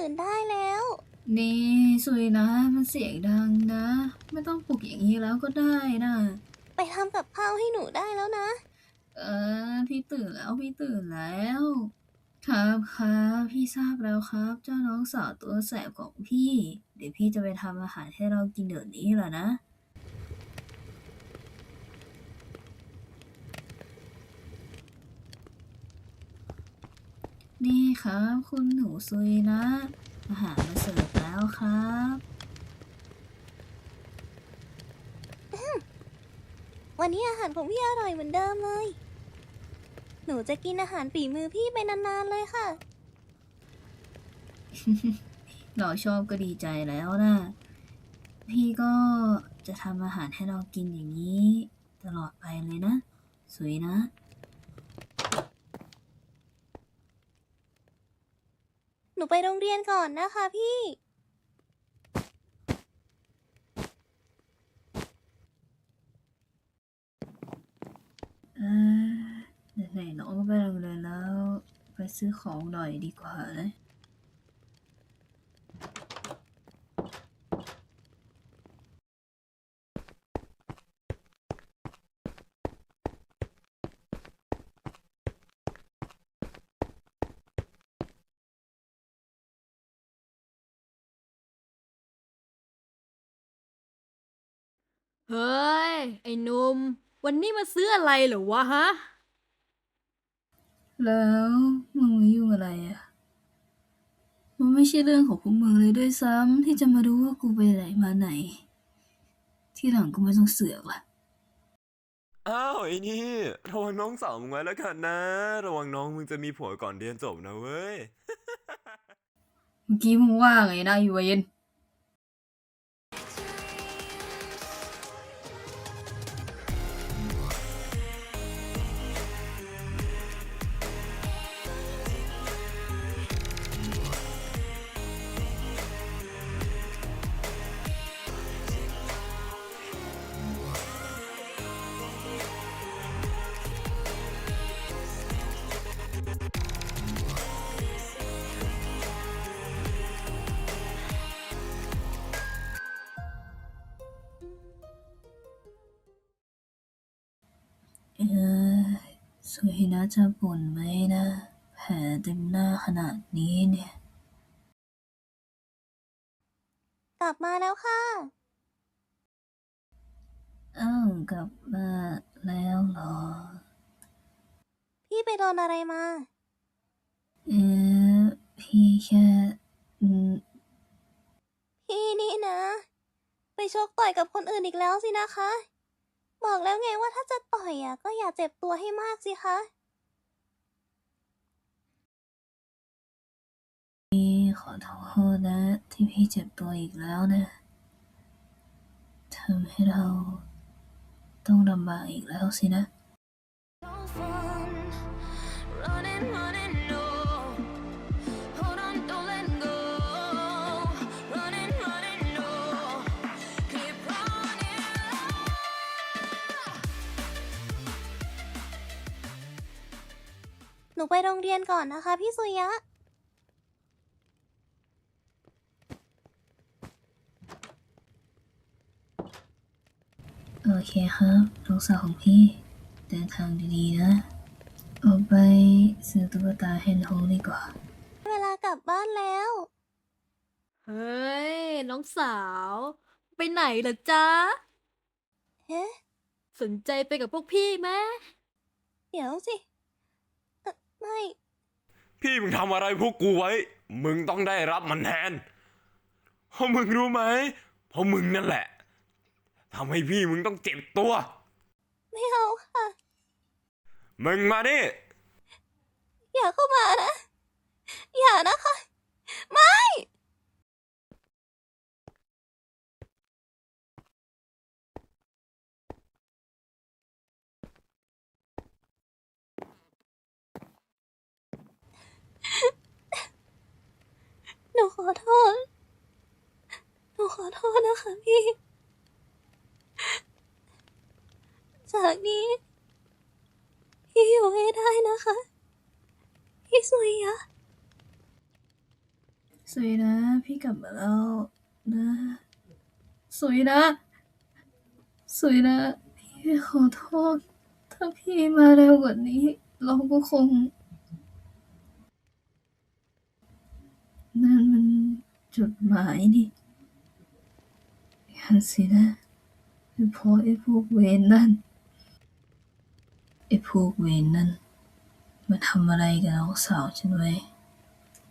ตื่นได้แล้ว นี่สุยนะ มันเสียงดังนะ ไม่ต้องปลุกอย่างนี้แล้วก็ได้นะไปทำกับข้าวให้หนูได้แล้วนะ เออ พี่ตื่นแล้วพี่ตื่นแล้ว ครับครับพี่ทราบแล้วครับ เจ้าน้องสาวตัวแสบของพี่ เดี๋ยวพี่จะไปทำอาหารให้เรากินเดี๋ยวนี้แหละนะนี่ครับ คุณหนูซุยนะ อาหารมาเสิร์ฟแล้วครับ วั นนี้อาหารของพี่อร่อยเหมือนเดิมเลย หนูจะกินอาหารฝีมือพี่ไปนานๆเลยค่ะ เราชอบก็ดีใจแล้วนะพี่ก็จะทำอาหารให้เรากินอย่างนี้ ตลอดไปเลยนะ สวยนะ หนูไปโรงเรียนก่อนนะคะพี่ เออไหนๆน้องก็ไปโรงเรียนแล้ว ไป ซื้อของหน่อยดีกว่านะเฮ้ย ไอ้นุ่ม วันนี้มาซื้ออะไรเหรอวะฮะ แล้วมึงมายุ่งอะไรอะ มันไม่ใช่เรื่องของพวกมึงเลยด้วยซ้ำที่จะมารู้ว่ากูไปไหนมาไหน ที่หลังก็ไม่ต้องเสือกล่ะอ้าวไอ้นี่ระวังน้องสาวมึงไว้แล้วกันนะ ระวังน้องมึงจะมีผัวก่อนเรียนจบนะเว้ย เมื่อกี้มึงว่าไงนะอยู่เวน เออสวยนะจะบ่นไหมนะ แผลเต็มหน้าขนาดนี้เนี่ย กลับมาแล้วค่ะ อ้าวกลับมาแล้วเหรอ พี่ไปโดนอะไรมา เออพี่แค่อืมพี่นี่นะ ไปชกต่อยกับคนอื่นอีกแล้วสินะคะ บอกแล้วไงว่าถ้าจะต่อยอะก็อย่าเจ็บตัวให้มากสิคะพี่ขอโทษนะ ที่พี่เจ็บตัวอีกแล้วนะทำให้เราต้องลำบากอีกแล้วสินะ นูไปโรงเรียนก่อนนะคะ พี่สุยะ โอเคครับลูกสาวของพี่เดินทางดีๆนะออกไปซื้อตุ๊กตาให้น้องดีกว่า เวลากลับบ้านแล้ว เฮ้ย น้องสาว ไปไหนเหรอจ๊ะ เฮ้สนใจไปกับพวกพี่ไหม เดี๋ยวสิเอ่อ ไม่ พี่มึงทำอะไรพวกกูไว้ มึงต้องได้รับมันแทนเพราะมึงรู้ไหมเพราะมึงนั่นแหละทำให้พี่มึงต้องเจ็บตัว ไม่เอาค่ะ มึงมาดิอย่าเข้ามานะ อย่านะคะ ไม่ หนูขอโทษ หนูขอโทษนะคะพี่ จากนี้ พี่อยู่ให้ได้นะคะ พี่สุริยะสวยนะ พี่กลับมาแล้วนะ สวยนะ สวยนะ พี่ขอโทษ ถ้าพี่มาเร็วกว่านี้ เราก็คง จดหมายนี่งั้นสินะเพราะไอ้พวกเวรนั่น ไอ้พวกเวรนั่น มาทำอะไรกับน้องสาวฉันไว้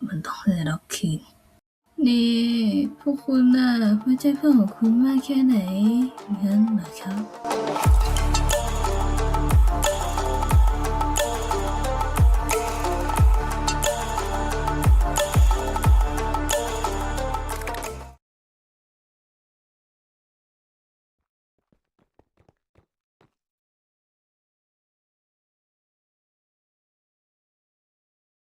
มันต้องได้รับคืนนี่พวกคุณน่ะไว้ใจเพื่อนของคุณมากแค่ไหนงั้นเหรอครับ